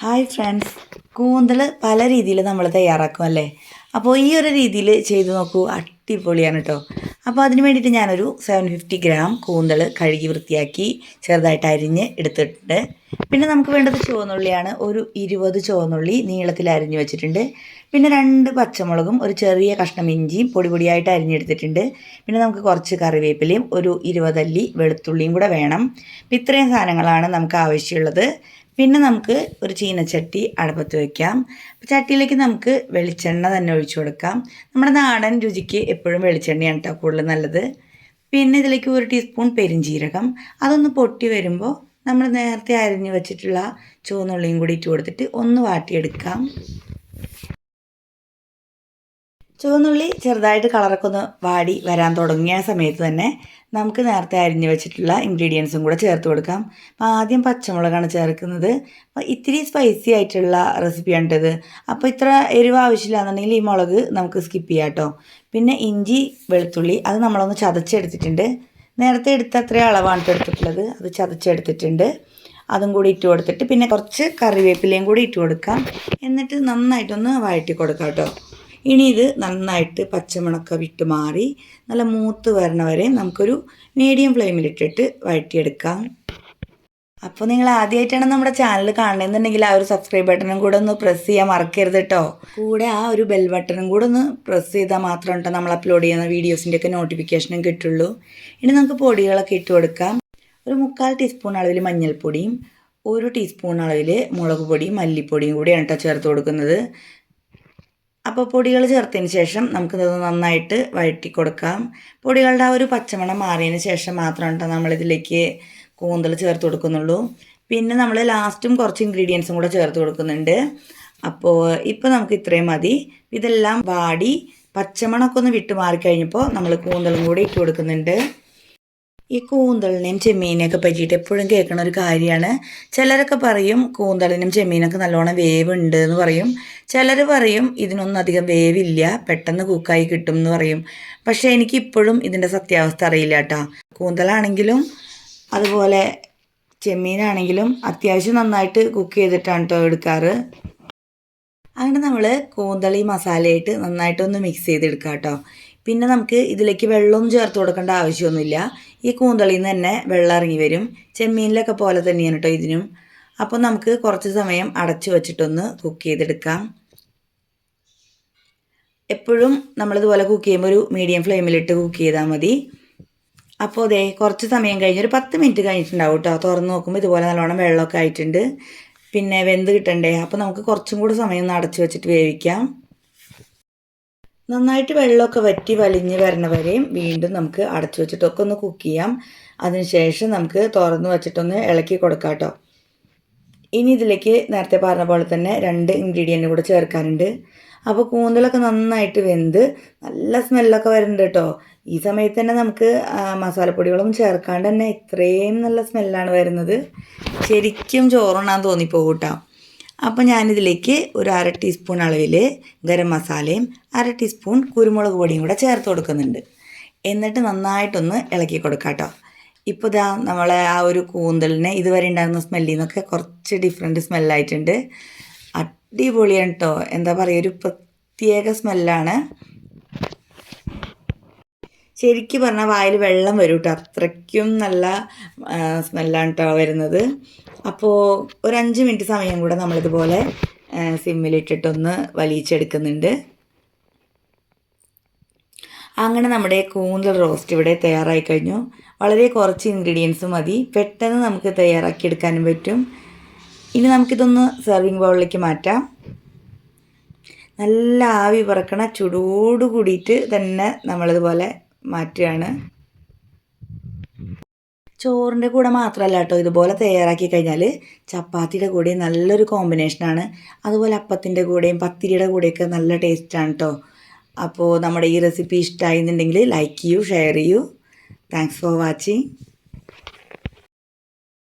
Hi friends കൂന്തൽ പല രീതിയിൽ നമ്മൾ തയ്യാറാക്കും അല്ലേ? അപ്പോൾ ഈ ഒരു രീതിയിൽ ചെയ്ത് നോക്കൂ. അടിപൊളിയാണ് കേട്ടോ അപ്പോൾ അതിന് വേണ്ടിയിട്ട് ഞാനൊരു സെവൻ ഫിഫ്റ്റി ഗ്രാം കൂന്തൽ കഴുകി വൃത്തിയാക്കി ചെറുതായിട്ട് അരിഞ്ഞ് എടുത്തിട്ടുണ്ട്. പിന്നെ നമുക്ക് വേണ്ടത് ചുവന്നുള്ളിയാണ്. ഒരു ഇരുപത് ചുവന്നുള്ളി നീളത്തിൽ അരിഞ്ഞ് വെച്ചിട്ടുണ്ട്. പിന്നെ രണ്ട് പച്ചമുളകും ഒരു ചെറിയ കഷ്ണം ഇഞ്ചിയും പൊടി പൊടിയായിട്ട് അരിഞ്ഞെടുത്തിട്ടുണ്ട്. പിന്നെ നമുക്ക് കുറച്ച് കറിവേപ്പിലയും ഒരു ഇരുപതല്ലി വെളുത്തുള്ളിയും കൂടെ വേണം. ഇത്രയും സാധനങ്ങളാണ് നമുക്ക് ആവശ്യമുള്ളത്. പിന്നെ നമുക്ക് ഒരു ചീനച്ചട്ടി അടുപ്പത്ത് വയ്ക്കാം ചട്ടിയിലേക്ക് നമുക്ക് വെളിച്ചെണ്ണ തന്നെ ഒഴിച്ചു കൊടുക്കാം. നമ്മുടെ നാടൻ രുചിക്ക് എപ്പോഴും വെളിച്ചെണ്ണയാണ് കേട്ടോ കൂടുതൽ നല്ലത്. പിന്നെ ഇതിലേക്ക് ഒരു ടീസ്പൂൺ പെരിഞ്ജീരകം അതൊന്ന് പൊട്ടി വരുമ്പോൾ നമ്മൾ നേരത്തെ അരിഞ്ഞു വെച്ചിട്ടുള്ള ചുവന്നുള്ളിയും കൂടി ഇട്ട് കൊടുത്തിട്ട് ഒന്ന് വാട്ടിയെടുക്കാം. ചുവന്നുള്ളി ചെറുതായിട്ട് കളറൊക്കെ ഒന്ന് വാടി വരാൻ തുടങ്ങിയ സമയത്ത് തന്നെ നമുക്ക് നേരത്തെ അരിഞ്ഞു വെച്ചിട്ടുള്ള ഇൻഗ്രീഡിയൻസും കൂടെ ചേർത്ത് കൊടുക്കാം. അപ്പോൾ ആദ്യം പച്ചമുളകാണ് ചേർക്കുന്നത്. അപ്പോൾ ഇത്തിരി സ്പൈസി ആയിട്ടുള്ള റെസിപ്പിയാണ് ഇത് അപ്പോൾ ഇത്ര എരിവ് ആവശ്യമില്ലാന്നുണ്ടെങ്കിൽ ഈ മുളക് നമുക്ക് സ്കിപ്പ് ചെയ്യാം കേട്ടോ. പിന്നെ ഇഞ്ചി വെളുത്തുള്ളി അത് നമ്മളൊന്ന് ചതച്ചെടുത്തിട്ടുണ്ട്. നേരത്തെ എടുത്ത അത്രയും അളവാണ് എടുത്തിട്ടുള്ളത്. അത് ചതച്ചെടുത്തിട്ടുണ്ട്. അതും കൂടി ഇട്ട് കൊടുത്തിട്ട് പിന്നെ കുറച്ച് കറിവേപ്പിലയും കൂടി ഇട്ട് കൊടുക്കാം. എന്നിട്ട് നന്നായിട്ടൊന്ന് വഴറ്റി കൊടുക്കാം കേട്ടോ. ഇനി ഇത് നന്നായിട്ട് പച്ചമുളക്ക വിട്ട് മാറി നല്ല മൂത്ത് വരണ വരെ നമുക്കൊരു മീഡിയം ഫ്ലെയിമിലിട്ടിട്ട് വഴറ്റിയെടുക്കാം. അപ്പോൾ നിങ്ങൾ ആദ്യമായിട്ടാണ് നമ്മുടെ ചാനൽ കാണണമെന്നുണ്ടെങ്കിൽ ആ ഒരു സബ്സ്ക്രൈബ് ബട്ടണും കൂടെ ഒന്ന് പ്രസ് ചെയ്യാൻ മറക്കരുത് കേട്ടോ കൂടെ ആ ഒരു ബെൽ ബട്ടണും കൂടെ ഒന്ന് പ്രസ് ചെയ്താൽ മാത്രം കേട്ടോ നമ്മൾ അപ്ലോഡ് ചെയ്യുന്ന വീഡിയോസിന്റെ ഒക്കെ നോട്ടിഫിക്കേഷനും കിട്ടുള്ളൂ. ഇനി നമുക്ക് പൊടികളൊക്കെ ഇട്ട് കൊടുക്കാം. ഒരു മുക്കാൽ ടീസ്പൂൺ അളവിൽ മഞ്ഞൾപ്പൊടിയും ഒരു ടീസ്പൂൺ അളവിൽ മുളക് പൊടിയും മല്ലിപ്പൊടിയും കൂടിയാണ് കേട്ടോ ചേർത്ത് കൊടുക്കുന്നത്. അപ്പോൾ പൊടികൾ ചേർത്തതിന് ശേഷം നമുക്കിത് നന്നായിട്ട് വഴറ്റി കൊടുക്കാം. പൊടികളുടെ ആ ഒരു പച്ചമണം മാറിയതിന് ശേഷം മാത്രം കേട്ടോ നമ്മളിതിലേക്ക് കൂന്തൽ ചേർത്ത് കൊടുക്കുന്നുള്ളൂ. പിന്നെ നമ്മൾ ലാസ്റ്റും കുറച്ച് ഇൻഗ്രീഡിയൻസും കൂടെ ചേർത്ത് കൊടുക്കുന്നുണ്ട്. അപ്പോൾ ഇപ്പോൾ നമുക്ക് ഇത്രയും മതി. ഇതെല്ലാം വാടി പച്ചമണമൊക്കെ ഒന്ന് വിട്ട് മാറിക്കഴിഞ്ഞപ്പോൾ നമ്മൾ കൂന്തലും കൂടി ഇട്ട് കൊടുക്കുന്നുണ്ട്. ഈ കൂന്തളിനെയും ചെമ്മീനെയൊക്കെ പറ്റിയിട്ട് എപ്പോഴും കേൾക്കുന്ന ഒരു കാര്യമാണ്. ചിലരൊക്കെ പറയും കൂന്തളിനും ചെമ്മീനൊക്കെ നല്ലോണം വേവ് ഉണ്ട് എന്ന് പറയും. ചിലർ പറയും ഇതിനൊന്നും അധികം വേവില്ല പെട്ടെന്ന് കുക്കായി കിട്ടും എന്ന് പറയും. പക്ഷേ എനിക്കിപ്പോഴും ഇതിന്റെ സത്യാവസ്ഥ അറിയില്ല കേട്ടോ. കൂന്തലാണെങ്കിലും അതുപോലെ ചെമ്മീനാണെങ്കിലും അത്യാവശ്യം നന്നായിട്ട് കുക്ക് ചെയ്തിട്ടാണ് കേട്ടോ എടുക്കാറ്. അങ്ങനെ നമ്മൾ കൂന്തളി മസാലയായിട്ട് നന്നായിട്ടൊന്ന് മിക്സ് ചെയ്തെടുക്കാം കേട്ടോ. പിന്നെ നമുക്ക് ഇതിലേക്ക് വെള്ളമൊന്നും ചേർത്ത് കൊടുക്കേണ്ട ആവശ്യമൊന്നുമില്ല. ഈ കൂന്തളിയിൽ നിന്ന് തന്നെ വെള്ളം ഇറങ്ങി വരും. ചെമ്മീനിലൊക്കെ പോലെ തന്നെയാണ് കേട്ടോ ഇതിനും. അപ്പോൾ നമുക്ക് കുറച്ച് സമയം അടച്ചു വച്ചിട്ടൊന്ന് കുക്ക് ചെയ്തെടുക്കാം. എപ്പോഴും നമ്മളിതുപോലെ കുക്ക് ചെയ്യുമ്പോൾ ഒരു മീഡിയം ഫ്ലെയിമിലിട്ട് കുക്ക് ചെയ്താൽ മതി. അപ്പോൾ അതെ കുറച്ച് സമയം കഴിഞ്ഞ് ഒരു പത്ത് മിനിറ്റ് കഴിഞ്ഞിട്ടുണ്ടാവും കേട്ടോ തുറന്ന് നോക്കുമ്പോൾ ഇതുപോലെ നല്ലോണം വെള്ളമൊക്കെ ആയിട്ടുണ്ട്. പിന്നെ വെന്ത് കിട്ടണ്ടേ? അപ്പോൾ നമുക്ക് കുറച്ചും കൂടി സമയം ഒന്ന് അടച്ചു വെച്ചിട്ട് വേവിക്കാം. നന്നായിട്ട് വെള്ളമൊക്കെ വറ്റി വലിഞ്ഞ് വരണ വരെയും വീണ്ടും നമുക്ക് അടച്ചു വെച്ചിട്ടൊക്കെ ഒന്ന് കുക്ക് ചെയ്യാം. അതിനുശേഷം നമുക്ക് തുറന്ന് വെച്ചിട്ടൊന്ന് ഇളക്കി കൊടുക്കാം കേട്ടോ. ഇനി ഇതിലേക്ക് നേരത്തെ പറഞ്ഞ പോലെ തന്നെ രണ്ട് ഇൻഗ്രീഡിയന്റും കൂടെ ചേർക്കാനുണ്ട്. അപ്പോൾ കൂന്തലൊക്കെ നന്നായിട്ട് വെന്ത് നല്ല സ്മെല്ലൊക്കെ വരുന്നുണ്ട് കേട്ടോ. ഈ സമയത്ത് തന്നെ നമുക്ക് മസാലപ്പൊടികളും ചേർക്കാണ്ട് തന്നെ ഇത്രയും നല്ല സ്മെല്ലാണ് വരുന്നത്. ശരിക്കും ചോറുണ്ണാൻ തോന്നിപ്പോകൂട്ടാം കേട്ടോ. അപ്പോൾ ഞാനിതിലേക്ക് ഒരു അര ടീസ്പൂൺ അളവിൽ ഗരം മസാലയും അര ടീസ്പൂൺ കുരുമുളക് പൊടിയും കൂടെ ചേർത്ത് കൊടുക്കുന്നുണ്ട്. എന്നിട്ട് നന്നായിട്ടൊന്ന് ഇളക്കി കൊടുക്കാം കേട്ടോ ഇപ്പോൾ ഇതാ നമ്മളെ ആ ഒരു കൂന്തലിന് ഇതുവരെ ഉണ്ടായിരുന്ന സ്മെല്ലിൽ നിന്നൊക്കെ കുറച്ച് ഡിഫറെന്റ് സ്മെല്ലായിട്ടുണ്ട് അടിപൊളിയാണ് കേട്ടോ എന്താ പറയുക ഒരു പ്രത്യേക സ്മെല്ലാണ്. ശരിക്കും പറഞ്ഞാൽ വായിൽ വെള്ളം വരും കേട്ടോ അത്രയ്ക്കും നല്ല സ്മെല്ലാണ് കേട്ടോ വരുന്നത്. അപ്പോൾ ഒരു അഞ്ച് മിനിറ്റ് സമയം കൂടെ നമ്മളിതുപോലെ സിമ്മിലിട്ടിട്ടൊന്ന് വലിയിച്ചെടുക്കുന്നുണ്ട് അങ്ങനെ നമ്മുടെ കൂന്തൽ റോസ്റ്റ് ഇവിടെ തയ്യാറായി കഴിഞ്ഞു. വളരെ കുറച്ച് ഇൻഗ്രീഡിയൻസ് മതി. പെട്ടെന്ന് നമുക്ക് തയ്യാറാക്കി എടുക്കാനും പറ്റും. ഇനി നമുക്കിതൊന്ന് സെർവിങ് ബൗളിലേക്ക് മാറ്റാം. നല്ല ആവി പറക്കണ ചൂടോട് കൂടിയിട്ട് തന്നെ നമ്മളിതുപോലെ മാറ്റുകയാണ്. ചോറിന്റെ കൂടെ മാത്രമല്ല കേട്ടോ ഇതുപോലെ തയ്യാറാക്കി കഴിഞ്ഞാൽ ചപ്പാത്തിയുടെ കൂടെ നല്ലൊരു കോമ്പിനേഷനാണ് അതുപോലെ അപ്പത്തിന്റെ കൂടെയും പത്തിരിയുടെ കൂടെയൊക്കെ നല്ല ടേസ്റ്റാണ് കേട്ടോ. അപ്പോൾ നമ്മുടെ ഈ റെസിപ്പി ഇഷ്ടമായി എന്നുണ്ടെങ്കിൽ ലൈക്ക് ചെയ്യൂ ഷെയർ ചെയ്യൂ. Thanks for watching